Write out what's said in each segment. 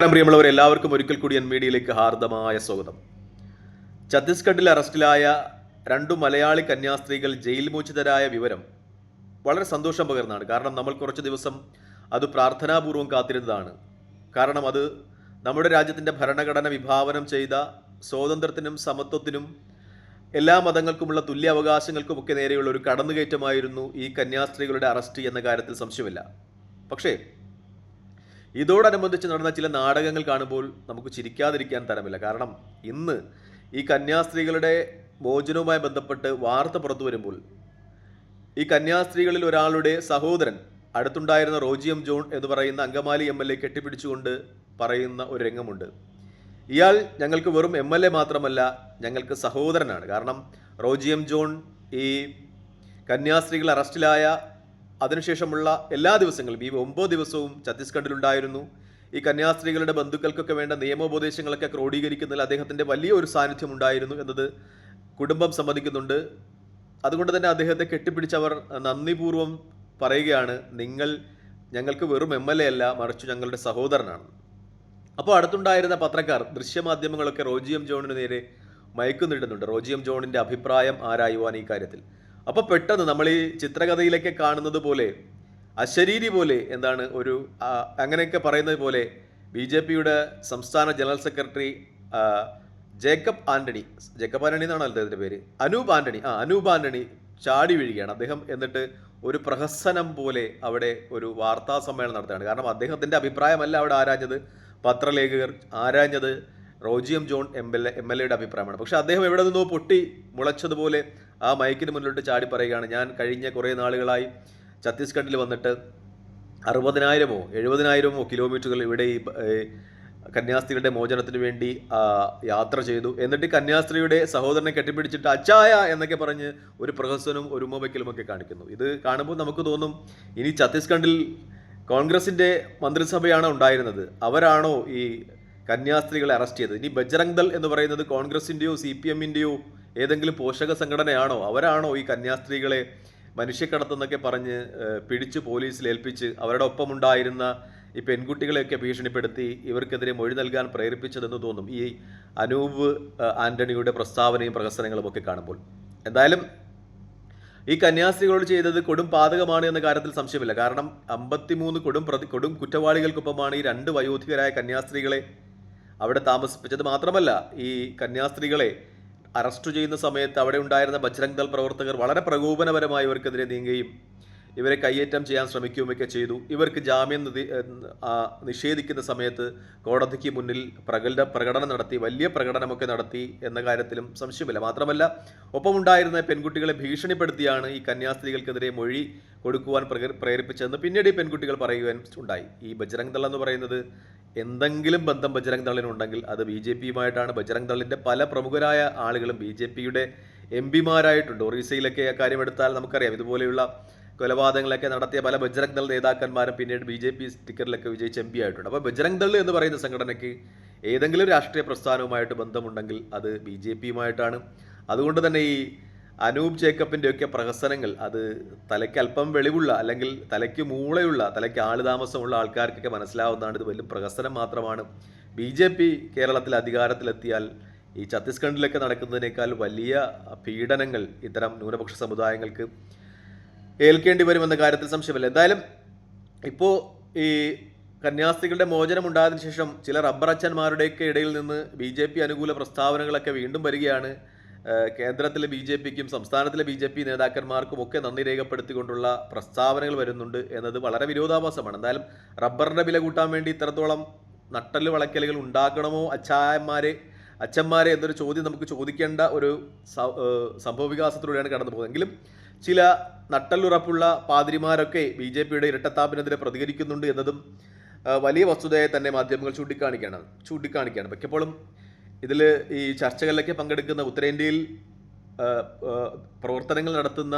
നമസ്കാരം പ്രിയമുള്ളവർ എല്ലാവർക്കും ഒരിക്കൽ കൂടി എൻ മീഡിയയിലേക്ക് ഹാർദമായ സ്വാഗതം. ഛത്തീസ്ഗഡിൽ അറസ്റ്റിലായ രണ്ടു മലയാളി കന്യാസ്ത്രീകൾ ജയിൽ മോചിതരായ വിവരം വളരെ സന്തോഷം പകർന്നാണ്. കാരണം നമ്മൾ കുറച്ച് ദിവസം അത് പ്രാർത്ഥനാപൂർവം കാത്തിരുന്നതാണ്. കാരണം അത് നമ്മുടെ രാജ്യത്തിന്റെ ഭരണഘടന വിഭാവനം ചെയ്ത സ്വാതന്ത്ര്യത്തിനും സമത്വത്തിനും എല്ലാ മതങ്ങൾക്കുമുള്ള തുല്യ അവകാശങ്ങൾക്കുമൊക്കെ നേരെയുള്ള ഒരു കടന്നുകയറ്റമായിരുന്നു ഈ കന്യാസ്ത്രീകളുടെ അറസ്റ്റ് എന്ന കാര്യത്തിൽ സംശയമില്ല. പക്ഷേ ഇതോടനുബന്ധിച്ച് നടന്ന ചില നാടകങ്ങൾ കാണുമ്പോൾ നമുക്ക് ചിരിക്കാതിരിക്കാൻ തരമില്ല. കാരണം ഇന്ന് ഈ കന്യാസ്ത്രീകളുടെ മോചനവുമായി ബന്ധപ്പെട്ട് വാർത്ത പുറത്തു വരുമ്പോൾ ഈ കന്യാസ്ത്രീകളിൽ ഒരാളുടെ സഹോദരൻ അടുത്തുണ്ടായിരുന്ന റോജിയം ജോൺ എന്ന് പറയുന്ന അങ്കമാലി എം എൽ എ കെട്ടിപ്പിടിച്ചുകൊണ്ട് പറയുന്ന ഒരു രംഗമുണ്ട്. ഇയാൾ ഞങ്ങൾക്ക് വെറും എം എൽ എ മാത്രമല്ല ഞങ്ങൾക്ക് സഹോദരനാണ്. കാരണം റോജിയം ജോൺ ഈ കന്യാസ്ത്രീകൾ അറസ്റ്റിലായ അതിനുശേഷമുള്ള എല്ലാ ദിവസങ്ങളും ഈ ഒമ്പത് ദിവസവും ഛത്തീസ്ഗഡിലുണ്ടായിരുന്നു. ഈ കന്യാസ്ത്രീകളുടെ ബന്ധുക്കൾക്കൊക്കെ വേണ്ട നിയമോപദേശങ്ങളൊക്കെ ക്രോഡീകരിക്കുന്നതിൽ അദ്ദേഹത്തിന്റെ വലിയ ഒരു സാന്നിധ്യം ഉണ്ടായിരുന്നു എന്നത് കുടുംബം സമ്മതിക്കുന്നുണ്ട്. അതുകൊണ്ട് തന്നെ അദ്ദേഹത്തെ കെട്ടിപ്പിടിച്ചവർ നന്ദിപൂർവം പറയുകയാണ് നിങ്ങൾ ഞങ്ങൾക്ക് വെറും എം എൽ എ അല്ല മറിച്ചു ഞങ്ങളുടെ സഹോദരനാണ്. അപ്പോൾ അടുത്തുണ്ടായിരുന്ന പത്രക്കാർ ദൃശ്യമാധ്യമങ്ങളൊക്കെ റോജിയം ജോണിന് നേരെ മയക്കുന്നിടുന്നുണ്ട് റോജിയം ജോണിന്റെ അഭിപ്രായം ആരായുവാൻ ഈ കാര്യത്തിൽ? അപ്പോൾ പെട്ടെന്ന് നമ്മൾ ഈ ചിത്രകഥയിലൊക്കെ കാണുന്നത് പോലെ അശരീരി പോലെ എന്താണ് ഒരു അങ്ങനെയൊക്കെ പറയുന്നത് പോലെ ബി ജെ പിയുടെ സംസ്ഥാന ജനറൽ സെക്രട്ടറി ജേക്കബ് ആന്റണി ജേക്കബ് ആന്റണി എന്നാണ് അദ്ദേഹത്തിന്റെ പേര്? അനൂപ് ആന്റണി ആ അനൂപ് ആന്റണി ചാടി വീഴുകയാണ്. അദ്ദേഹം എന്നിട്ട് ഒരു പ്രഹസനം പോലെ അവിടെ ഒരു വാർത്താ സമ്മേളനം നടത്തുകയാണ്. കാരണം അദ്ദേഹത്തിന്റെ അഭിപ്രായമല്ല അവിടെ ആരാഞ്ഞത്. പത്രലേഖകർ ആരാഞ്ഞത് Roji M John M L M L എയുടെ അഭിപ്രായമാണ്. പക്ഷേ അദ്ദേഹം എവിടെ നിന്നോ പൊട്ടി മുളച്ചതുപോലെ ആ മൈക്കിന് മുന്നിലോട്ട് ചാടി പറയുകയാണ്. ഞാൻ കഴിഞ്ഞ കുറേ നാളുകളായി ഛത്തീസ്ഗഡിൽ വന്നിട്ട് അറുപതിനായിരമോ എഴുപതിനായിരമോ കിലോമീറ്ററുകൾ ഇവിടെ ഈ കന്യാസ്ത്രീകളുടെ മോചനത്തിന് വേണ്ടി യാത്ര ചെയ്തു. എന്നിട്ട് കന്യാസ്ത്രീയുടെ സഹോദരനെ കെട്ടിപ്പിടിച്ചിട്ട് അച്ചായ എന്നൊക്കെ പറഞ്ഞ് ഒരു പ്രഹസനവും ഒരു ഉമ്മവയ്ക്കലും ഒക്കെ കാണിക്കുന്നു. ഇത് കാണുമ്പോൾ നമുക്ക് തോന്നും ഇനി ഛത്തീസ്ഗഡിൽ കോൺഗ്രസിന്റെ മന്ത്രിസഭയാണ് ഉണ്ടായിരുന്നത്. അവരാണോ ഈ കന്യാസ്ത്രീകളെ അറസ്റ്റ് ചെയ്തത്? ഇനി ബജ്രംഗ് ദൾ എന്ന് പറയുന്നത് കോൺഗ്രസിന്റെയോ സി പി എമ്മിന്റെയോ ഏതെങ്കിലും പോഷക സംഘടനയാണോ? അവരാണോ ഈ കന്യാസ്ത്രീകളെ മനുഷ്യക്കടത്തെന്നൊക്കെ പറഞ്ഞ് പിടിച്ച് പോലീസിൽ ഏൽപ്പിച്ച് അവരുടെ ഒപ്പമുണ്ടായിരുന്ന ഈ പെൺകുട്ടികളെയൊക്കെ ഭീഷണിപ്പെടുത്തി ഇവർക്കെതിരെ മൊഴി നൽകാൻ പ്രേരിപ്പിച്ചതെന്ന് തോന്നും ഈ അനൂപ് ആന്റണിയുടെ പ്രസ്താവനയും പ്രഹസനങ്ങളും ഒക്കെ കാണുമ്പോൾ. എന്തായാലും ഈ കന്യാസ്ത്രീകളോട് ചെയ്തത് കൊടും പാതകമാണ് എന്ന കാര്യത്തിൽ സംശയമില്ല. കാരണം അമ്പത്തിമൂന്ന് കൊടും പ്രതി കൊടും കുറ്റവാളികൾക്കൊപ്പമാണ് ഈ രണ്ട് വയോധികരായ കന്യാസ്ത്രീകളെ അവിടെ താമസിപ്പിച്ചത്. മാത്രമല്ല ഈ കന്യാസ്ത്രീകളെ അറസ്റ്റ് ചെയ്യുന്ന സമയത്ത് അവിടെ ഉണ്ടായിരുന്ന ബജ്രംഗ് ദൾ പ്രവർത്തകർ വളരെ പ്രകോപനപരമായി ഇവർക്കെതിരെ നീങ്ങുകയും ഇവരെ കയ്യേറ്റം ചെയ്യാൻ ശ്രമിക്കുകയുമൊക്കെ ചെയ്തു. ഇവർക്ക് ജാമ്യം നിഷേധിക്കുന്ന സമയത്ത് കോടതിക്ക് മുന്നിൽ പ്രകട പ്രകടനം നടത്തി വലിയ പ്രകടനമൊക്കെ നടത്തി എന്ന കാര്യത്തിലും സംശയമില്ല. മാത്രമല്ല ഒപ്പമുണ്ടായിരുന്ന പെൺകുട്ടികളെ ഭീഷണിപ്പെടുത്തിയാണ് ഈ കന്യാസ്ത്രീകൾക്കെതിരെ മൊഴി കൊടുക്കുവാൻ പ്രേരിപ്പിച്ചതെന്ന് പിന്നീട് ഈ പെൺകുട്ടികൾ പറയുവാൻ ഉണ്ടായി. ഈ ബജ്രംഗ് ദൾ എന്ന് പറയുന്നത് എന്തെങ്കിലും ബന്ധം ബജ്രംഗ് ദളിനുണ്ടെങ്കിൽ അത് ബി ജെ പിയുമായിട്ടാണ്. ബജ്രംഗ് ദളിന്റെ പല പ്രമുഖരായ ആളുകളും ബി ജെ പിയുടെ എം പിമാരായിട്ടുണ്ട്. ഒറീസയിലൊക്കെ കാര്യം എടുത്താൽ നമുക്കറിയാം. ഇതുപോലെയുള്ള കൊലപാതകങ്ങളൊക്കെ നടത്തിയ പല ബജ്രംഗ് ദൾ നേതാക്കന്മാരും പിന്നീട് ബി ജെ പി സ്റ്റിക്കറിലൊക്കെ വിജയിച്ച് എം പി ആയിട്ടുണ്ട് അപ്പോൾ ബജ്രംഗ് ദൾ എന്ന് പറയുന്ന സംഘടനയ്ക്ക് ഏതെങ്കിലും രാഷ്ട്രീയ പ്രസ്ഥാനവുമായിട്ട് ബന്ധമുണ്ടെങ്കിൽ അത് ബി ജെ പിയുമായിട്ടാണ്. അതുകൊണ്ട് തന്നെ ഈ അനൂപ് ജേക്കബിന്റെ ഒക്കെ പ്രഹസനങ്ങൾ അത് തലയ്ക്ക് അല്പം വെളിവുള്ള അല്ലെങ്കിൽ തലയ്ക്ക് മൂളയുള്ള തലയ്ക്ക് ആളുതാമസമുള്ള ആൾക്കാർക്കൊക്കെ മനസ്സിലാവുന്നതാണ് ഇത് വലിയ പ്രഹസനം മാത്രമാണ്. ബി ജെ പി കേരളത്തിൽ അധികാരത്തിലെത്തിയാൽ ഈ ഛത്തീസ്ഗഡിലൊക്കെ നടക്കുന്നതിനേക്കാൾ വലിയ പീഡനങ്ങൾ ഇത്തരം ന്യൂനപക്ഷ സമുദായങ്ങൾക്ക് ഏൽക്കേണ്ടി വരുമെന്ന കാര്യത്തിൽ സംശയമില്ല. എന്തായാലും ഇപ്പോൾ ഈ കന്യാസ്ത്രീകളുടെ മോചനം ഉണ്ടായതിനു ശേഷം ചില റബ്ബർ അച്ഛന്മാരുടെയൊക്കെ ഇടയിൽ നിന്ന് ബി ജെ പി അനുകൂല പ്രസ്താവനകളൊക്കെ വീണ്ടും വരികയാണ്. കേന്ദ്രത്തിലെ ബി ജെ പിക്കും സംസ്ഥാനത്തിലെ ബി ജെ പി നേതാക്കന്മാർക്കും ഒക്കെ നന്ദി രേഖപ്പെടുത്തിക്കൊണ്ടുള്ള പ്രസ്താവനകൾ വരുന്നുണ്ട് എന്നത് വളരെ വിരോധാഭാസമാണ്. എന്തായാലും റബ്ബറിന്റെ വില കൂട്ടാൻ വേണ്ടി ഇത്രത്തോളം നട്ടൽ വളയ്ക്കലുകൾ ഉണ്ടാക്കണമോ അച്ചായന്മാരെ അച്ഛന്മാരെ എന്നൊരു ചോദ്യം നമുക്ക് ചോദിക്കേണ്ട ഒരു സംഭവ വികാസത്തിലൂടെയാണ് കടന്നു പോകുന്നത്. എങ്കിലും ചില നട്ടലുറപ്പുള്ള പാതിരിമാരൊക്കെ ബി ജെ പിയുടെ ഇരട്ടത്താപ്പിനെതിരെ പ്രതികരിക്കുന്നുണ്ട് എന്നതും വലിയ വസ്തുതയെ തന്നെ മാധ്യമങ്ങൾ ചൂണ്ടിക്കാണിക്കുകയാണ് ചൂണ്ടിക്കാണിക്കുകയാണ്. മിക്കപ്പോഴും ഇതിൽ ഈ ചർച്ചകളിലൊക്കെ പങ്കെടുക്കുന്ന ഉത്തരേന്ത്യയിൽ പ്രവർത്തനങ്ങൾ നടത്തുന്ന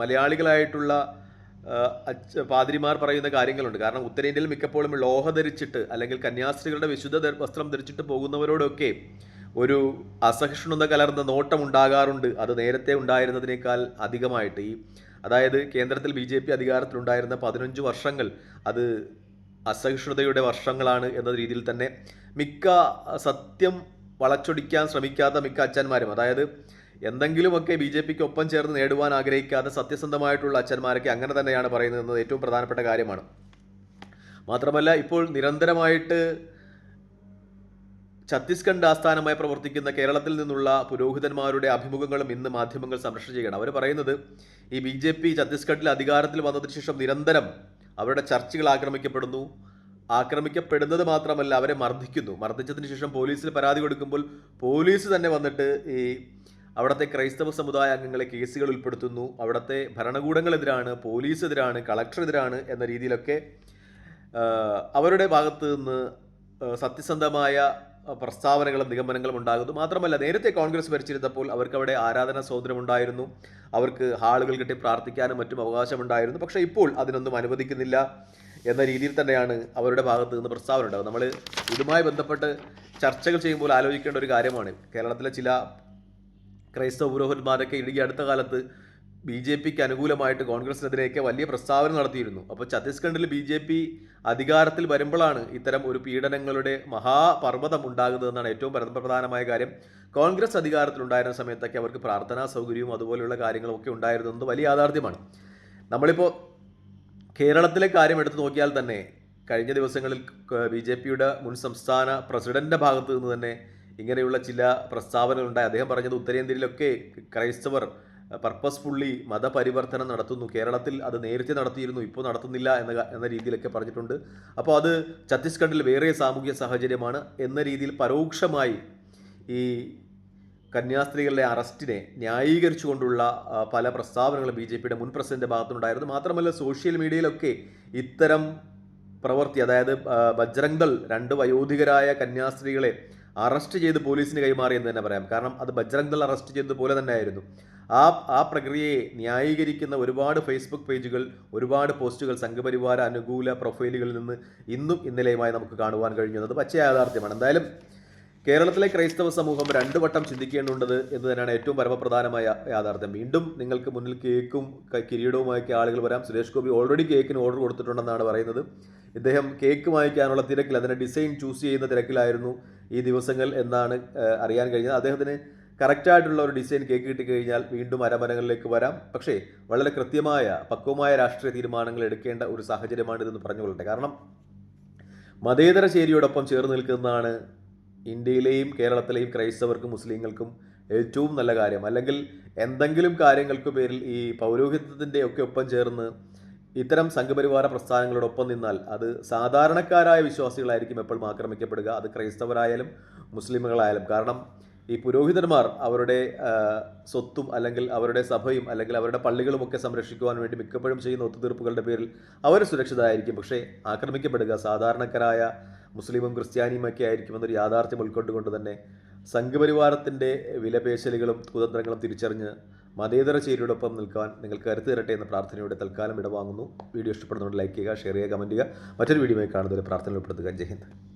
മലയാളികളായിട്ടുള്ള പാതിരിമാർ പറയുന്ന കാര്യങ്ങളുണ്ട്. കാരണം ഉത്തരേന്ത്യയിൽ മിക്കപ്പോഴും ലോഹ ധരിച്ചിട്ട് അല്ലെങ്കിൽ കന്യാസ്ത്രീകളുടെ വിശുദ്ധ വസ്ത്രം ധരിച്ചിട്ട് പോകുന്നവരോടൊക്കെ ഒരു അസഹിഷ്ണുത കലർന്ന നോട്ടം ഉണ്ടാകാറുണ്ട് അത് നേരത്തെ ഉണ്ടായിരുന്നതിനേക്കാൾ അധികമായിട്ട്. ഈ അതായത് കേന്ദ്രത്തിൽ ബി ജെ പി അധികാരത്തിലുണ്ടായിരുന്ന പതിനഞ്ച് വർഷങ്ങൾ അത് അസഹിഷ്ണുതയുടെ വർഷങ്ങളാണ് എന്ന രീതിയിൽ തന്നെ മിക്ക സത്യം വളച്ചൊടിക്കാൻ ശ്രമിക്കാത്ത മിക്ക അച്ഛന്മാരും അതായത് എന്തെങ്കിലുമൊക്കെ ബി ജെ പിക്ക് ഒപ്പം ചേർന്ന് നേടുവാൻ ആഗ്രഹിക്കാതെ സത്യസന്ധമായിട്ടുള്ള അച്ഛന്മാരൊക്കെ അങ്ങനെ തന്നെയാണ് പറയുന്നത് ഏറ്റവും പ്രധാനപ്പെട്ട കാര്യമാണ്. മാത്രമല്ല ഇപ്പോൾ നിരന്തരമായിട്ട് ഛത്തീസ്ഗഡ് ആസ്ഥാനമായി പ്രവർത്തിക്കുന്ന കേരളത്തിൽ നിന്നുള്ള പുരോഹിതന്മാരുടെ അഭിമുഖങ്ങളും ഇന്ന് മാധ്യമങ്ങൾ സംരക്ഷണം ചെയ്യണം അവർ പറയുന്നത് ഈ ബി ജെ പി ഛത്തീസ്ഗഡിൽ അധികാരത്തിൽ വന്നതിന് ശേഷം നിരന്തരം അവരുടെ ചർച്ചകൾ ആക്രമിക്കപ്പെടുന്നു ആക്രമിക്കപ്പെടുന്നത് മാത്രമല്ല അവരെ മർദ്ദിക്കുന്നു. മർദ്ദിച്ചതിന് ശേഷം പോലീസിൽ പരാതി കൊടുക്കുമ്പോൾ പോലീസ് തന്നെ വന്നിട്ട് ഈ അവിടുത്തെ ക്രൈസ്തവ സമുദായ അംഗങ്ങളെ കേസുകൾ ഉൾപ്പെടുത്തുന്നു. അവിടുത്തെ ഭരണകൂടങ്ങളെതിരാണ് പോലീസ് എതിരാണ് കളക്ടർ എതിരാണ് എന്ന രീതിയിലൊക്കെ അവരുടെ ഭാഗത്ത് നിന്ന് സത്യസന്ധമായ പ്രസ്താവനകളും നിഗമനങ്ങളും ഉണ്ടാകുന്നു. മാത്രമല്ല നേരത്തെ കോൺഗ്രസ് ഭരിച്ചിരുന്നപ്പോൾ അവർക്ക് അവിടെ ആരാധന സ്വാതന്ത്ര്യം ഉണ്ടായിരുന്നു. അവർക്ക് ഹാളുകൾ കെട്ടി പ്രാർത്ഥിക്കാനും മറ്റും അവകാശമുണ്ടായിരുന്നു. പക്ഷേ ഇപ്പോൾ അതിനൊന്നും അനുവദിക്കുന്നില്ല. എന്ന രീതിയിൽ തന്നെയാണ് അവരുടെ ഭാഗത്ത് നിന്ന് പ്രസ്താവന ഉണ്ടാകുന്നത് നമ്മൾ ഇതുമായി ബന്ധപ്പെട്ട് ചർച്ചകൾ ചെയ്യുമ്പോൾ ആലോചിക്കേണ്ട ഒരു കാര്യമാണ്. കേരളത്തിലെ ചില ക്രൈസ്തവ പുരോഹിതന്മാരൊക്കെ ഈ അടുത്ത കാലത്ത് ബി ജെ പിക്ക് അനുകൂലമായിട്ട് കോൺഗ്രസിനെതിരെയൊക്കെ വലിയ പ്രസ്താവന നടത്തിയിരുന്നു. അപ്പോൾ ഛത്തീസ്ഗഡിൽ ബി ജെ പി അധികാരത്തിൽ വരുമ്പോഴാണ് ഇത്തരം ഒരു പീഡനങ്ങളുടെ മഹാപർവതം ഉണ്ടാകുന്നതെന്നാണ് ഏറ്റവും പ്രധ- പ്രധാനമായ കാര്യം. കോൺഗ്രസ് അധികാരത്തിലുണ്ടായിരുന്ന സമയത്തൊക്കെ അവർക്ക് പ്രാർത്ഥനാ സൗകര്യവും അതുപോലെയുള്ള കാര്യങ്ങളും ഒക്കെ ഉണ്ടായിരുന്നു എന്നത് വലിയ യാഥാർത്ഥ്യമാണ്. നമ്മളിപ്പോൾ കേരളത്തിലെ കാര്യം എടുത്തു നോക്കിയാൽ തന്നെ കഴിഞ്ഞ ദിവസങ്ങളിൽ ബി ജെ പിയുടെ മുൻ സംസ്ഥാന പ്രസിഡന്റിന്റെ ഭാഗത്ത് നിന്ന് തന്നെ ഇങ്ങനെയുള്ള ചില പ്രസ്താവനകളുണ്ടായി. അദ്ദേഹം പറഞ്ഞത് ഉത്തരേന്ത്യയിലൊക്കെ ക്രൈസ്തവർ പർപ്പസ്ഫുള്ളി മതപരിവർത്തനം നടത്തുന്നു. കേരളത്തിൽ അത് നേരത്തെ നടത്തിയിരുന്നു ഇപ്പോൾ നടത്തുന്നില്ല എന്ന എന്ന രീതിയിലൊക്കെ പറഞ്ഞിട്ടുണ്ട്. അപ്പോൾ അത് ഛത്തീസ്ഗഡിൽ വേറെ സാമൂഹ്യ സാഹചര്യമാണ് എന്ന രീതിയിൽ പരോക്ഷമായി ഈ കന്യാസ്ത്രീകളുടെ അറസ്റ്റിനെ ന്യായീകരിച്ചുകൊണ്ടുള്ള പല പ്രസ്താവനകളും ബി ജെ പിയുടെ മുൻ പ്രസിഡന്റ് ഭാഗത്തുനിന്നുണ്ടായിരുന്നു. മാത്രമല്ല സോഷ്യൽ മീഡിയയിലൊക്കെ ഇത്തരം പ്രവൃത്തി അതായത് ബജ്രംഗ് രണ്ട് വയോധികരായ കന്യാസ്ത്രീകളെ അറസ്റ്റ് ചെയ്ത് പോലീസിന് കൈമാറി എന്ന് തന്നെ പറയാം. കാരണം അത് ബജ്രംഗ് ദൾ അറസ്റ്റ് ചെയ്തതുപോലെ തന്നെ ആയിരുന്നു ആ ആ പ്രക്രിയയെ ന്യായീകരിക്കുന്ന ഒരുപാട് ഫേസ്ബുക്ക് പേജുകൾ ഒരുപാട് പോസ്റ്റുകൾ സംഘപരിവാര അനുകൂല പ്രൊഫൈലുകളിൽ നിന്ന് ഇന്നും ഇന്നലെയുമായി നമുക്ക് കാണുവാൻ കഴിഞ്ഞു എന്നത് പച്ച യാഥാർത്ഥ്യമാണ്. എന്തായാലും കേരളത്തിലെ ക്രൈസ്തവ സമൂഹം രണ്ടു വട്ടം ചിന്തിക്കേണ്ടതുണ്ട് എന്ന് തന്നെയാണ് ഏറ്റവും പരമപ്രധാനമായ യാഥാർത്ഥ്യം. വീണ്ടും നിങ്ങൾക്ക് മുന്നിൽ കേക്കും കിരീടവുമായൊക്കെ ആളുകൾ വരാം. സുരേഷ് ഗോപി ഓൾറെഡി കേക്കിന് ഓർഡർ കൊടുത്തിട്ടുണ്ടെന്നാണ് പറയുന്നത്. ഇദ്ദേഹം കേക്ക് വാങ്ങിക്കാനുള്ള തിരക്കിൽ അതിന്റെ ഡിസൈൻ ചൂസ് ചെയ്യുന്ന തിരക്കിലായിരുന്നു ഈ ദിവസങ്ങൾ എന്നാണ് അറിയാൻ കഴിഞ്ഞത്. അദ്ദേഹത്തിന് കറക്റ്റായിട്ടുള്ള ഒരു ഡിസൈൻ കേക്ക് കിട്ടിക്കഴിഞ്ഞാൽ വീണ്ടും അരമനകളിലേക്ക് വരാം. പക്ഷേ വളരെ കൃത്യമായ പക്വമായ രാഷ്ട്രീയ തീരുമാനങ്ങൾ എടുക്കേണ്ട ഒരു സാഹചര്യമാണ് ഇതെന്ന് പറഞ്ഞുകൊള്ളട്ടെ. കാരണം മതേതര ചേരിയോടൊപ്പം ചേർന്ന് നിൽക്കുന്നതാണ് ഇന്ത്യയിലെയും കേരളത്തിലെയും ക്രൈസ്തവർക്കും മുസ്ലിങ്ങൾക്കും ഏറ്റവും നല്ല കാര്യം. അല്ലെങ്കിൽ എന്തെങ്കിലും കാര്യങ്ങൾക്ക് പേരിൽ ഈ പൗരോഹിത്യത്തിന്റെ ഒക്കെ ഒപ്പം ചേർന്ന് ഇത്തരം സംഘപരിവാര പ്രസ്ഥാനങ്ങളോടൊപ്പം നിന്നാൽ അത് സാധാരണക്കാരായ വിശ്വാസികളായിരിക്കും എപ്പോഴും ആക്രമിക്കപ്പെടുക. അത് ക്രൈസ്തവരായാലും മുസ്ലിമുകളായാലും. കാരണം ഈ പുരോഹിതന്മാർ അവരുടെ സ്വത്തും അല്ലെങ്കിൽ അവരുടെ സഭയും അല്ലെങ്കിൽ അവരുടെ പള്ളികളുമൊക്കെ സംരക്ഷിക്കുവാൻ വേണ്ടി മിക്കപ്പോഴും ചെയ്യുന്ന ഒത്തുതീർപ്പുകളുടെ പേരിൽ അവർ സുരക്ഷിതരായിരിക്കും. പക്ഷേ ആക്രമിക്കപ്പെടുക സാധാരണക്കാരായ മുസ്ലിമും ക്രിസ്ത്യാനിയും ഒക്കെ ആയിരിക്കുമെന്നൊരു യാഥാർത്ഥ്യം ഉൾക്കൊണ്ടുകൊണ്ട് തന്നെ സംഘപരിവാരത്തിന്റെ വിലപേശലുകളും കുതന്ത്രങ്ങളും തിരിച്ചറിഞ്ഞ് മതേതര ചേരിയോടൊപ്പം നിൽക്കാൻ നിങ്ങൾക്ക് കരുത്ത് തരട്ടെ എന്ന പ്രാർത്ഥനയോടെ തൽക്കാലം ഇടവാങ്ങുന്നു. വീഡിയോ ഇഷ്ടപ്പെടുന്നുണ്ട് ലൈക്ക് ചെയ്യുക ഷെയർ ചെയ്യുക കമന്റ് ചെയ്യുക. മറ്റൊരു വീഡിയോയിൽ കാണുന്നവരെ പ്രാർത്ഥന ഉൾപ്പെടുത്തുക. ജയ് ഹിന്ദ്.